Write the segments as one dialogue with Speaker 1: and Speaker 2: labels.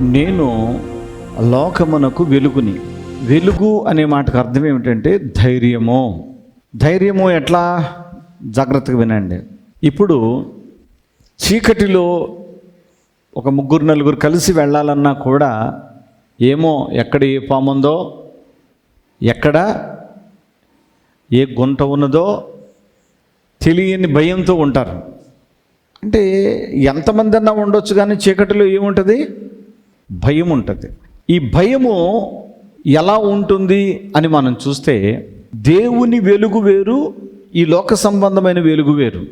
Speaker 1: నేను లోకమునకు వెలుగుని. వెలుగు అనే మాటకు అర్థం ఏమిటంటే ధైర్యము. ధైర్యము ఎట్లా? జాగ్రత్తగా వినండి. ఇప్పుడు చీకటిలో ఒక ముగ్గురు నలుగురు కలిసి వెళ్ళాలన్నా కూడా ఏమో ఎక్కడ ఏ పాముందో ఎక్కడ ఏ గుంట ఉన్నదో తెలియని భయంతో ఉంటారు. అంటే ఎంతమంది అన్నా ఉండొచ్చు కానీ చీకటిలో ఏముంటుంది? భయం ఉంటుంది ఈ భయము ఎలా ఉంటుంది అని మనం చూస్తే దేవుని వెలుగు వేరు ఈ లోక సంబంధమైన వెలుగు వేరు.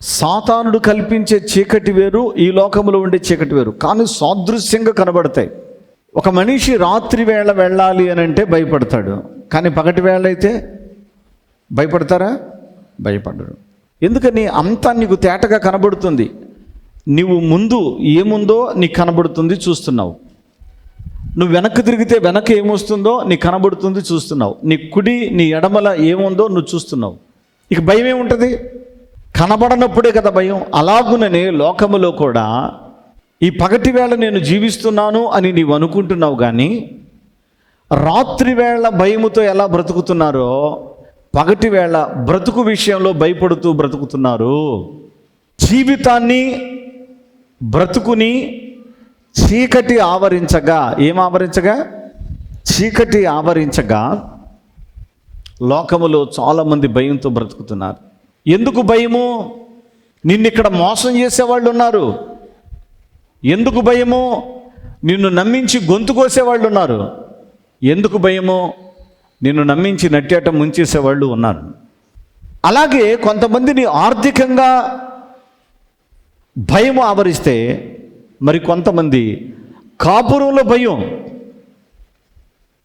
Speaker 1: సాతానుడు కల్పించే చీకటి వేరు ఈ లోకములో ఉండే చీకటి వేరు. కానీ సాదృశ్యంగా కనబడతాయి. ఒక మనిషి రాత్రి వేళ వెళ్ళాలి అని అంటే భయపడతాడు. కానీ పగటి వేళ అయితే భయపడతారా? భయపడరు ఎందుకని? అంతా నీకు తేటగా కనబడుతుంది. నువ్వు ముందు ఏముందో నీకు కనబడుతుంది చూస్తున్నావు. నువ్వు వెనక్కి తిరిగితే వెనక ఏమొస్తుందో నీకు కనబడుతుంది చూస్తున్నావు. నీ కుడి నీ ఎడమల ఏముందో నువ్వు చూస్తున్నావు. ఇక భయం ఏముంటుంది? కనబడనప్పుడే కదా భయం. అలాగుననే లోకములో కూడా ఈ పగటి వేళ నేను జీవిస్తున్నాను అని నీవు అనుకుంటున్నావు కానీ రాత్రి వేళ భయముతో ఎలా బ్రతుకుతున్నారో పగటి వేళ బ్రతుకు విషయంలో భయపడుతూ బ్రతుకుతున్నారు. జీవితాన్ని బ్రతుకుని చీకటి ఆవరించగా ఏం ఆవరించగా? చీకటి ఆవరించగా లోకములో చాలామంది భయంతో బ్రతుకుతున్నారు. ఎందుకు భయము? నిన్ను ఇక్కడ మోసం చేసేవాళ్ళు ఉన్నారు. ఎందుకు భయము? నిన్ను నమ్మించి గొంతు కోసేవాళ్ళు ఉన్నారు. ఎందుకు భయము? నిన్ను నమ్మించి నట్టేట ముంచేసేవాళ్ళు ఉన్నారు. అలాగే కొంతమందిని ఆర్థికంగా భయం ఆవరిస్తే మరి కొంతమంది కాపురంలో భయం.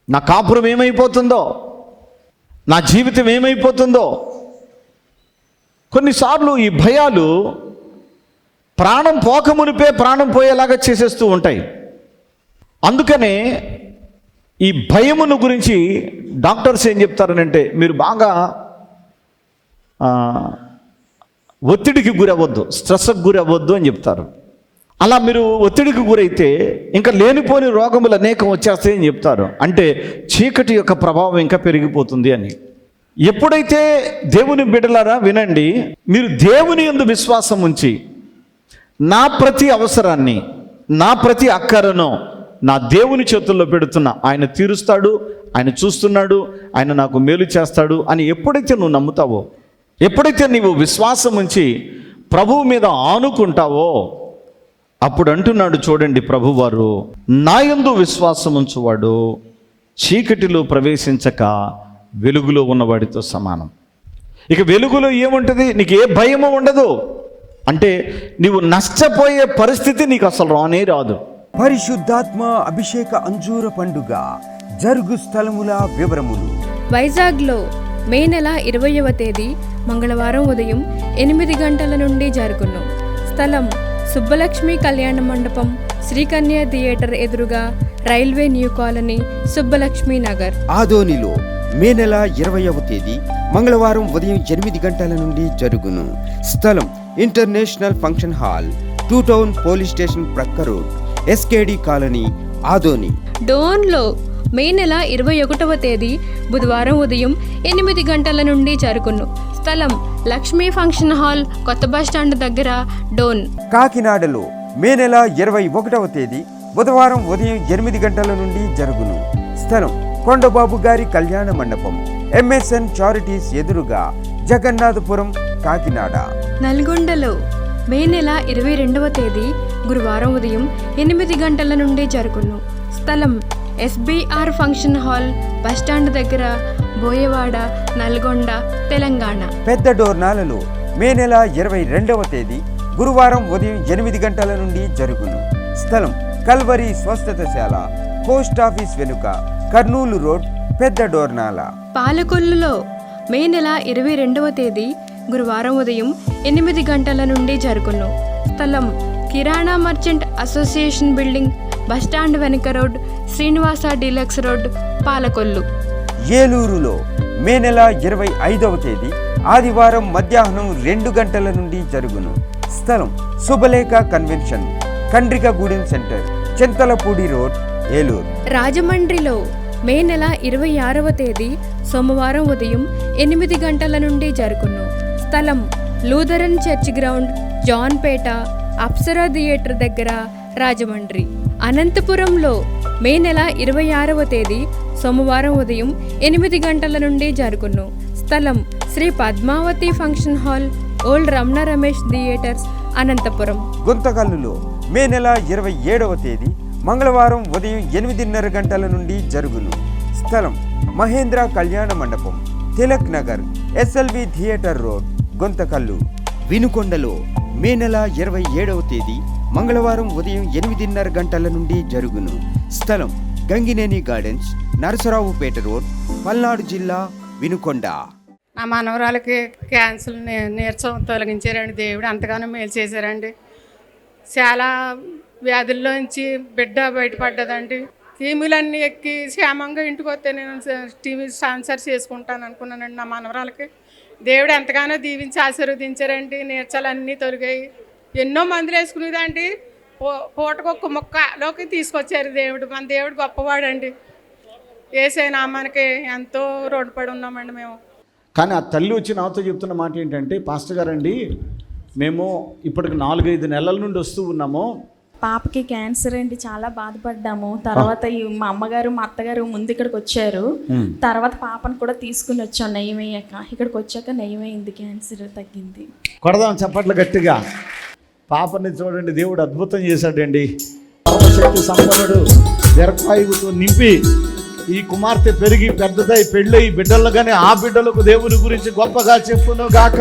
Speaker 1: నా కాపురం ఏమైపోతుందో? నా జీవితం ఏమైపోతుందో? కొన్నిసార్లు ఈ భయాలు ప్రాణం పోకమునిపే ప్రాణం పోయేలాగా చేసేస్తూ ఉంటాయి. అందుకనే ఈ భయమును గురించి డాక్టర్స్ ఏం చెప్తారనంటే మీరు బాగా ఒత్తిడికి గురవ్వద్దు స్ట్రెస్కి గురవ్వద్దు అని చెప్తారు. అలా మీరు ఒత్తిడికి గురైతే ఇంకా లేనిపోని రోగములు అనేకం వచ్చేస్తాయని చెప్తారు. అంటే చీకటి యొక్క ప్రభావం ఇంకా పెరిగిపోతుంది అని. ఎప్పుడైతే దేవుని బిడలారా వినండి మీరు దేవుని యందు విశ్వాసం ఉంచి నా ప్రతి అవసరాన్ని నా ప్రతి అక్కరను నా దేవుని చేతుల్లో పెడుతున్నా ఆయన తీరుస్తాడు ఆయన చూస్తున్నాడు ఆయన నాకు మేలు చేస్తాడు అని ఎప్పుడైతే నువ్వు నమ్ముతావో ఎప్పుడైతే నీవు విశ్వాసం ఉంచి ప్రభువు మీద ఆనుకుంటావో అప్పుడు అంటున్నాడు చూడండి ప్రభువారు నాయందు విశ్వాసం ఉంచువాడు చీకటిలో ప్రవేశించక వెలుగులో ఉన్నవాడితో సమానం. ఇక వెలుగులో ఏముంటుంది? నీకు ఏ భయము ఉండదు. అంటే నీవు నష్టపోయే పరిస్థితి నీకు అసలు రానే రాదు.
Speaker 2: పరిశుద్ధాత్మ అభిషేక అంజూర పండుగ జరుగు స్థలముల వివరములు.
Speaker 3: వైజాగ్లో మే నెల ఇరవయవ తేదీ మంగళవారం ఉదయం ఎనిమిది గంటల నుండి జరుగును. స్థలం సుబ్బలక్ష్మి కళ్యాణ మండపం శ్రీకన్య థియేటర్ ఎదురుగా railway new colony Subbalakshmi Nagar.
Speaker 2: ఆదోనిలో మే నెల ఇరవయవ తేదీ మంగళవారం ఉదయం ఎనిమిది గంటల నుండి జరుగును. స్థలం international function hall two town police station ప్రక్క రోడ్ ఎస్కేడి కాలనీ ఆదోని.
Speaker 3: డోన్లో మే నెల ఇరవై ఒకటవ తేదీ బుధవారం ఉదయం ఎనిమిది గంటల నుండి జరుగును. స్థలం లక్ష్మీ ఫంక్షన్ హాల్ కొత్త బస్టాండ్ దగ్గర డోన్.
Speaker 2: కాకినాడలో మే నెల ఇరవై ఒకటవ తేదీ బుధవారం ఉదయం ఎనిమిది గంటల నుండి జరుగును. స్థలం కొండబాబు గారి కళ్యాణ మండపం ఎంఎస్ఎన్ చారిటీస్ ఎదురుగా జగన్నాథపురం కాకినాడ.
Speaker 3: నల్గొండలో మే నెల ఇరవై రెండవ తేదీ గురువారం ఉదయం ఎనిమిది గంటల నుండి జరుగును. స్థలం ఎస్బీఆర్ ఫంక్షన్ హాల్ బస్టాండ్ దగ్గర బోయవాడ నల్గొండ తెలంగాణ.
Speaker 2: పెద్ద డోర్నాలలో మే నెల ఇరవై రెండవ తేదీ గురువారం ఉదయం ఎనిమిది గంటల నుండి జరుగును. స్థలం కల్వరి స్వస్థతశాల పోస్ట్ ఆఫీస్ వెనుక కర్నూలు రోడ్ పెద్ద డోర్నాల.
Speaker 3: పాలకొల్లులో మే నెల ఇరవై రెండవ తేదీ గురువారం ఉదయం ఎనిమిది గంటల నుండి జరుగును. స్థలం Kirana merchant association building bus stand వెనుక road Srinivasa deluxe road Palakollu.
Speaker 2: ఏలూరులో మే నెల ఇరవై ఐదవ తేదీ ఆదివారం మధ్యాహ్నం రెండు గంటల నుండి జరుగును. స్థలం Subhalekha convention Kandrikagudem centre Chintalapudi road Eluru.
Speaker 3: రాజమండ్రిలో మే నెల ఇరవై ఆరవ తేదీ సోమవారం ఉదయం ఎనిమిది గంటల నుండి జరుగును. స్థలం Lutheran church ground Jampeta Apsara theatre దగ్గర రాజమండ్రి. అనంతపురంలో మే నెల ఇరవై ఆరవ తేదీ సోమవారం ఉదయం ఎనిమిది గంటల నుండి జరుగును. స్థలం Sri Padmavathi function hall old Ramana Ramesh theatres Anantapuram.
Speaker 2: గుంతకల్లులో May నెల ఇరవై ఏడవ తేదీ మంగళవారం ఉదయం ఎనిమిదిన్నర గంటల నుండి జరుగును. స్థలం Mahendra Kalyana Mandapam Tilak Nagar SLV theatre road Guntakal. వినుకొండలో May నెల ఇరవై ఏడవ తేదీ మంగళవారం ఉదయం ఎనిమిదిన్నర గంటల నుండి జరుగును. స్థలం గంగినేని గార్డెన్స్ నరసరావుపేట రోడ్ పల్నాడు జిల్లా వినుకొండ.
Speaker 4: నా మనవరాలకి క్యాన్సర్ నీరసం తొలగించారండి దేవుడు. అంతగానో మేలు చేశారండి. చాలా వ్యాధుల్లోంచి బిడ్డ బయటపడ్డదండి. టీములన్నీ ఎక్కి క్షేమంగా ఇంటికి వస్తే నేను టీవీ స్పాన్సర్ చేసుకుంటాను అనుకున్నానండి నా మనవరాలకి. దేవుడు ఎంతగానో దీవించి ఆశీర్వదించారండి. నీరసాలన్నీ తొలగాయి. ఎన్నో మందులు వేసుకునేదండి. పూ పూటకొక్క ముక్కలోకి తీసుకొచ్చారు దేవుడు. మన దేవుడు గొప్పవాడండి. ఏసే నామానికి ఎంతో రుణపడి ఉన్నామండి మేము.
Speaker 1: కానీ ఆ తల్లి వచ్చి నాతో చెప్తున్న మాట ఏంటంటే పాస్టర్ గారండి మేము ఇప్పటికి నాలుగైదు నెలల నుండి వస్తూ ఉన్నాము.
Speaker 5: పాపకి క్యాన్సర్ అండి చాలా బాధపడ్డాము. తర్వాత ఈ మా అమ్మగారు మా అత్తగారు ముందు ఇక్కడికి వచ్చారు. తర్వాత పాపను కూడా తీసుకుని వచ్చాం నయమయ్యాక ఇక్కడికి వచ్చాక నయమైంది క్యాన్సర్ తగ్గింది.
Speaker 1: కొడదాం చప్పట్లు గట్టిగా. పాపని చూడండి దేవుడు అద్భుతం చేశాడండి. సర్వశక్తి సంపన్నుడు దీర్ఘాయువుతో నింపి ఈ కుమార్తె పెరిగి పెద్దదై పెళ్ళై బిడ్డలు కానీ ఆ బిడ్డలకు దేవుని గురించి గొప్పగా చెప్పును గాక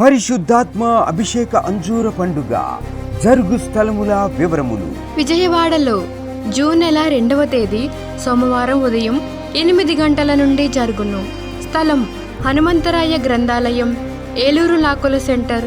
Speaker 2: పరిశుద్ధాత్మ అభిషేక అంజూర పండుగ జరుగు స్థలముల వివరములు.
Speaker 3: విజయవాడలో జూన్ నెల రెండవ తేదీ సోమవారం ఉదయం ఎనిమిది గంటల నుండి జరుగును. స్థలం హనుమంతరాయ గ్రంథాలయం ఏలూరు లాకుల సెంటర్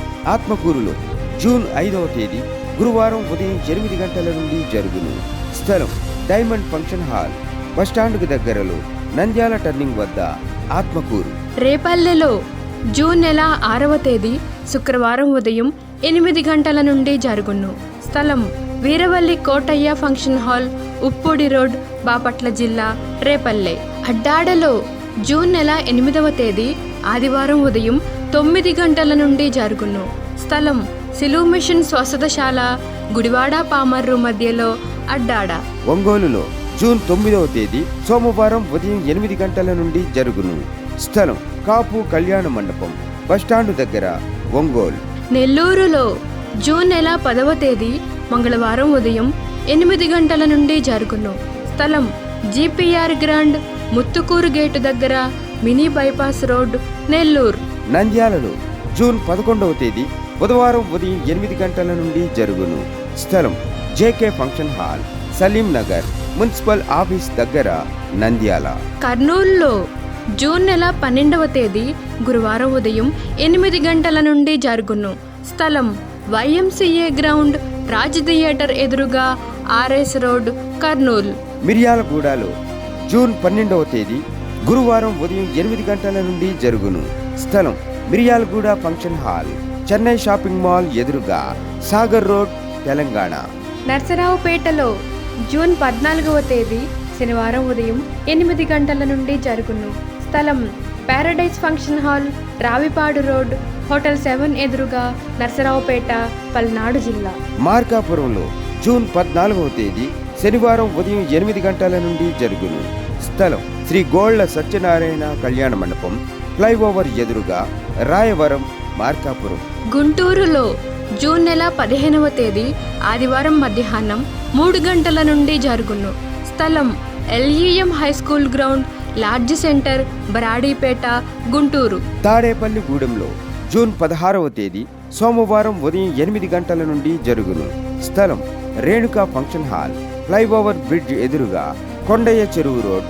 Speaker 2: ఆత్మకూరులో జూన్ ఐదవ తేదీ గురువారం ఉదయం ఎనిమిది గంటల నుండి జరుగును. స్థలం డైమండ్ ఫంక్షన్ హాల్ బస్టాండ్కు దగ్గరలో నంద్యాల టర్నింగ్ వద్ద ఆత్మకూరు.
Speaker 3: రేపల్లెలో జూన్ నెల ఆరవ తేదీ శుక్రవారం ఉదయం ఎనిమిది గంటల నుండి జరుగును. స్థలం Veeravalli Kotaiah function hall Uppodi road Bapatla జిల్లా రేపల్లె. అడ్డాడలో జూన్ నెల ఎనిమిదవ తేదీ ఆదివారం ఉదయం తొమ్మిది గంటల నుండి జరుగును. స్థలం సిలువు మిషన్ స్వస్థతశాల గుడివాడ పామర్రు మధ్యలో అడ్డాడ.
Speaker 2: ఒంగోలులో జూన్ తొమ్మిదవ తేదీ సోమవారం ఉదయం ఎనిమిది గంటల నుండి జరుగును. స్థలం కాపు కళ్యాణ మండపం బస్టాండు దగ్గర ఒంగోలు.
Speaker 3: నెల్లూరులో జూన్ నెల పదవ తేదీ మంగళవారం ఉదయం ఎనిమిది గంటల నుండి జరుగును. స్థలం జీపీఆర్ గ్రాండ్ ముత్తుకూరు గేటు దగ్గర మినీ బైపాస్ రోడ్ నెల్లూరు.
Speaker 2: నంద్యాలలో జూన్ పదకొండవ తేదీ బుధవారం ఉదయం ఎనిమిది గంటల నుండి జరుగును. స్థలం JK function hall Saleem Nagar municipal office దగ్గర నంద్యాల.
Speaker 3: కర్నూలులో జూన్ నెల పన్నెండవ తేదీ గురువారం ఉదయం ఎనిమిది గంటల నుండి జరుగును. స్థలం వైఎంసీఏ గ్రౌండ్ రాజ్ థియేటర్ ఎదురుగా ఆర్ఎస్ రోడ్ కర్నూలు.
Speaker 2: మిర్యాలగూడలో జూన్ పన్నెండవ తేదీ గురువారం ఉదయం ఎనిమిది గంటల నుండి జరుగును. స్థలం Miryalaguda function hall Chennai shopping mall ఎదురుగా సాగర్ రోడ్ తెలంగాణ.
Speaker 3: నర్సరావుపేటలో జూన్ పద్నాలుగవ తేదీ శనివారం ఉదయం ఎనిమిది గంటల నుండి జరుగును. స్థలం paradise function hall Ravipadu road hotel seven ఎదురుగా నర్సరావుపేట పల్నాడు జిల్లా.
Speaker 2: మార్కాపురంలో జూన్ పద్నాలుగవ తేదీ శనివారం ఉదయం ఎనిమిది గంటల నుండి జరుగును. స్థలం శ్రీ గోళ్ళ సత్యనారాయణ కళ్యాణ మండపం ఫ్లైఓవర్ ఎదురుగా రాయవరం మార్కాపురం.
Speaker 3: గుంటూరులో జూన్ నెల పదిహేనవ తేదీ ఆదివారం మధ్యాహ్నం మూడు గంటల నుండి జరుగును. స్థలం LEM high school ground large centre Baradipeta Guntur.
Speaker 2: Tadepalli గూడెంలో June పదహారవ తేదీ సోమవారం ఉదయం ఎనిమిది గంటల నుండి జరుగును. స్థలం Renuka function hall flyover bridge ఎదురుగా కొండయ్య చెరువు రోడ్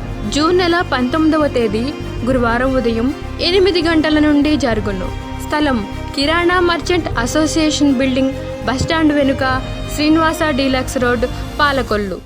Speaker 3: జూన్ నెల పంతొమ్మిదవ తేదీ గురువారం ఉదయం ఎనిమిది గంటల నుండి జరుగును. స్థలం Kirana merchant association building bus stand వెనుక శ్రీనివాస డీలక్స్ రోడ్ పాలకొల్లు.